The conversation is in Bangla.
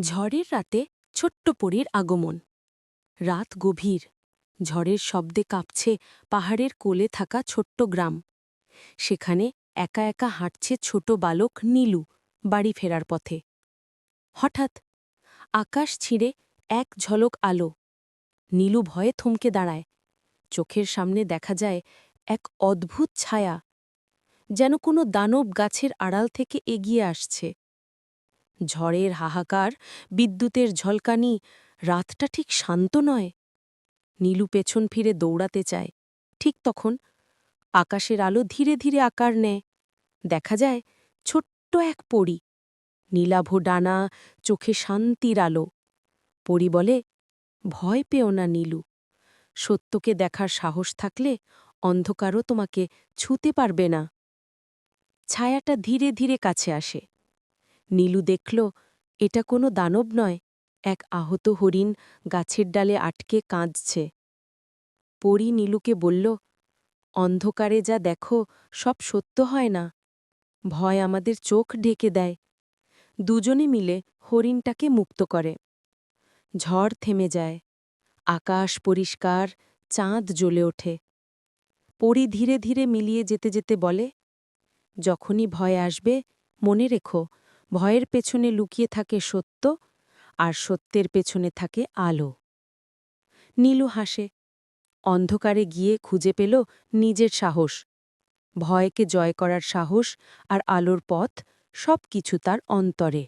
ঝড়ের রাতে ছোট্ট পরীর আগমন। রাত গভীর। ঝড়ের শব্দে কাঁপছে পাহাড়ের কোলে থাকা ছোট্ট গ্রাম। সেখানে একা একা হাঁটছে ছোট বালক নীলু বাড়ি ফেরার পথে। হঠাৎ আকাশ ছিঁড়ে এক ঝলক আলো। নীলু ভয়ে থমকে দাঁড়ায়। চোখের সামনে দেখা যায় এক অদ্ভুত ছায়া, যেন কোনো দানব গাছের আড়াল থেকে এগিয়ে আসছে। ঝড়ের হাহাকার, বিদ্যুতের ঝলকানি, রাতটা ঠিক শান্ত নয়। নীলু পেছন ফিরে দৌড়াতে চায়। ঠিক তখন আকাশের আলো ধীরে ধীরে আকার নেয়। দেখা যায় ছোট্ট এক পরী, নীলাভ ডানা, চোখে শান্তির আলো। পরী বলে, ভয় পেও না নীলু। সত্যকে দেখার সাহস থাকলে অন্ধকারও তোমাকে ছুতে পারবে না। ছায়াটা ধীরে ধীরে কাছে আসে। নীলু দেখল, এটা কোনো দানব নয়, এক আহত হরিণ গাছের ডালে আটকে কাঁদছে। পরি নীলুকে বলল, অন্ধকারে যা দেখো, সব সত্য হয় না। ভয় আমাদের চোখ ঢেকে দেয়। দুজনে মিলে হরিণটাকে মুক্ত করে। ঝড় থেমে যায়, আকাশ পরিষ্কার, চাঁদ জ্বলে ওঠে। পরি ধীরে ধীরে মিলিয়ে যেতে যেতে বলে, যখনই ভয় আসবে, মনে রেখো ভয়ের পেছনে লুকিয়ে থাকে সত্য আর সত্যের পেছনে থাকে আলো। নীলু হাসে। অন্ধকারে গিয়ে খুঁজে পেল নিজের সাহস। ভয়কে জয় করার সাহস আর আলোর পথ সব কিছু তার অন্তরে।